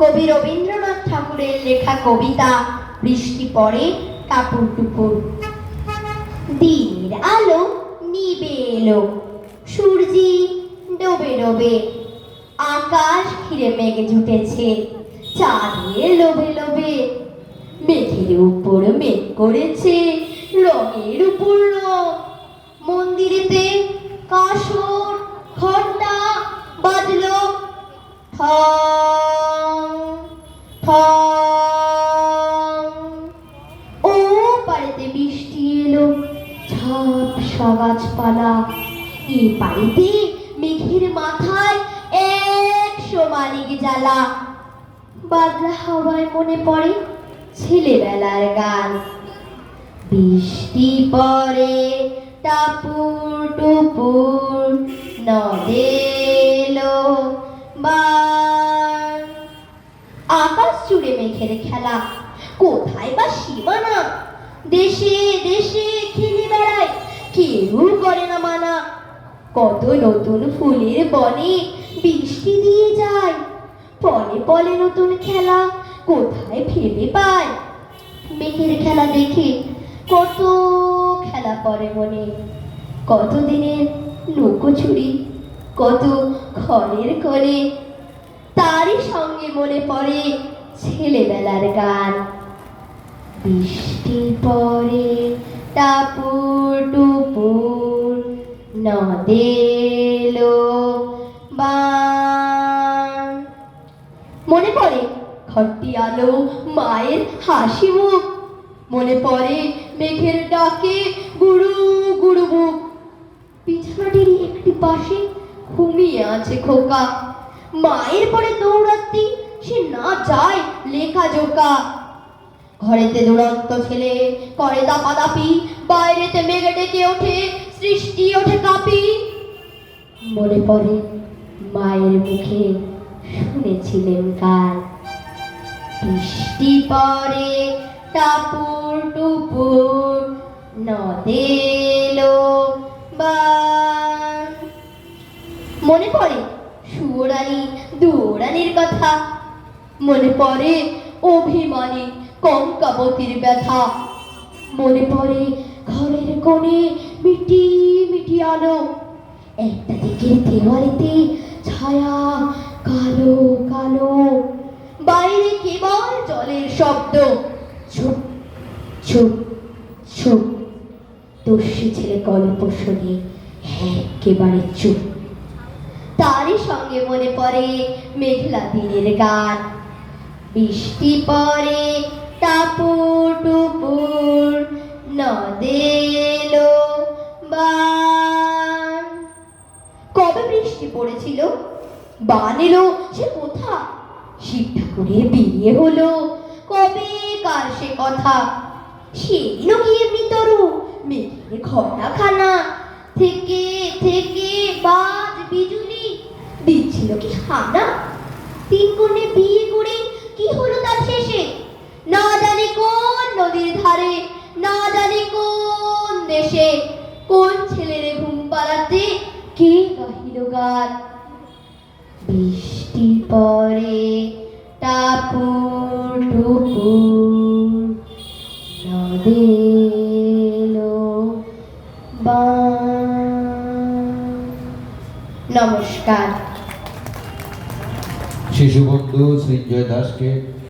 কবি রবীন্দ্রনাথ ঠাকুরের লেখা কবিতা, বৃষ্টি পড়ে, কাপড় টুপুর দিনের আলো নিবে এলো, সূর্যি ডোবে ডোবে। আকাশ ঘিরে মেঘে জুটেছে চাঁদের লোভে লোভে। মেঘের উপর মেঘ করেছে, রঙের উপর রং। মন্দিরেতে কাসর ঠং ও পাড়িতে বৃষ্টি এলো ঝাপসা গাছপালা এ পাড়িতে মেঘের মাথায় একশো মালিক জ্বালা। বাদলা হাওয়ায় মনে পড়ে ছেলেবেলার গান। বৃষ্টি পরে টাপুর টুপুর নদেলো বান আকাশ জুড়ে মেঘের খেলা। কোথায় বা সীমানা? দেশে দেশে খেলে বেড়ায়, কেউ করে না মানা। কত নতুন ফুলের বনে বৃষ্টি দিয়ে যায়, পলে পলে নতুন খেলা কোথায় ফেলে পায়? মেঘের খেলা দেখে কত খেলা পরে মনে। কত দিনের লুকোচুরি কত খড়ের কোলে, তারই সঙ্গে মনে পড়ে ছেলেবেলার গান। বৃষ্টি পরে টাপুর টুপুর নদেলো মনে পড়ে ঘরটি আলো, মায়ের হাসি মুখ। মনে পড়ে মেঘের ডাকে গুরু গুরু বুক বিছানাটির একটি পাশে ঘুমিয়ে আছে খোকা। মায়ের পরে দৌড়াতে সে না যায় লেখা জোকা। ঘরেতে দুরন্ত ছেলে করে দাপা দাপাদাপি, বাইরেতে মেঘে ডেকে ওঠে, সৃষ্টি ওঠে কাপি। মনে পড়ে মায়ের মুখে শুনেছিলেন গান। বৃষ্টি পরে টাপুর টুপুর নদেলো বান। মনে পড়ে সুরানি দৌড়ানির কথা। মনে পড়ে অভিমানী কঙ্কাবতীর ব্যথা। মনে পড়ে ঘরের কোণে মিটি মিটি আলো। একটা দিকের দেওয়ালিতে ছায়া কালো কালো। বাইরে কেবল জলের শব্দ। চুপ চুপ চুপ। দস্যি ছেলে গল্প শুনে একেবারে চুপ। তারই সঙ্গে মনে পড়ে মেঘলা দিনের গান। বৃষ্টি পরে টাপুর টুপুর বান। কবে বৃষ্টি পড়েছিল? বান এলো, সে কোথা শিব ঠাকুরের বিয়ে হলো। কবে? কার সে কথা? সেদিনও কি এমনি তরু মেঘের ঘটা খানা থেকে থেকে বাজ বিজুলি, দিচ্ছিল কি হানা? তিন কন্যে বিয়ে করে কি হলো তার শেষে? না জানি কোন নদীর ধারে, না জানি কোন দেশে। কোন ছেলেরে ঘুম পাড়াতে কে গাহিল গান? বৃষ্টি পরে টাপুর টুপুর বান। নমস্কার। শিশু বন্ধু সৃঞ্জয় দাসকে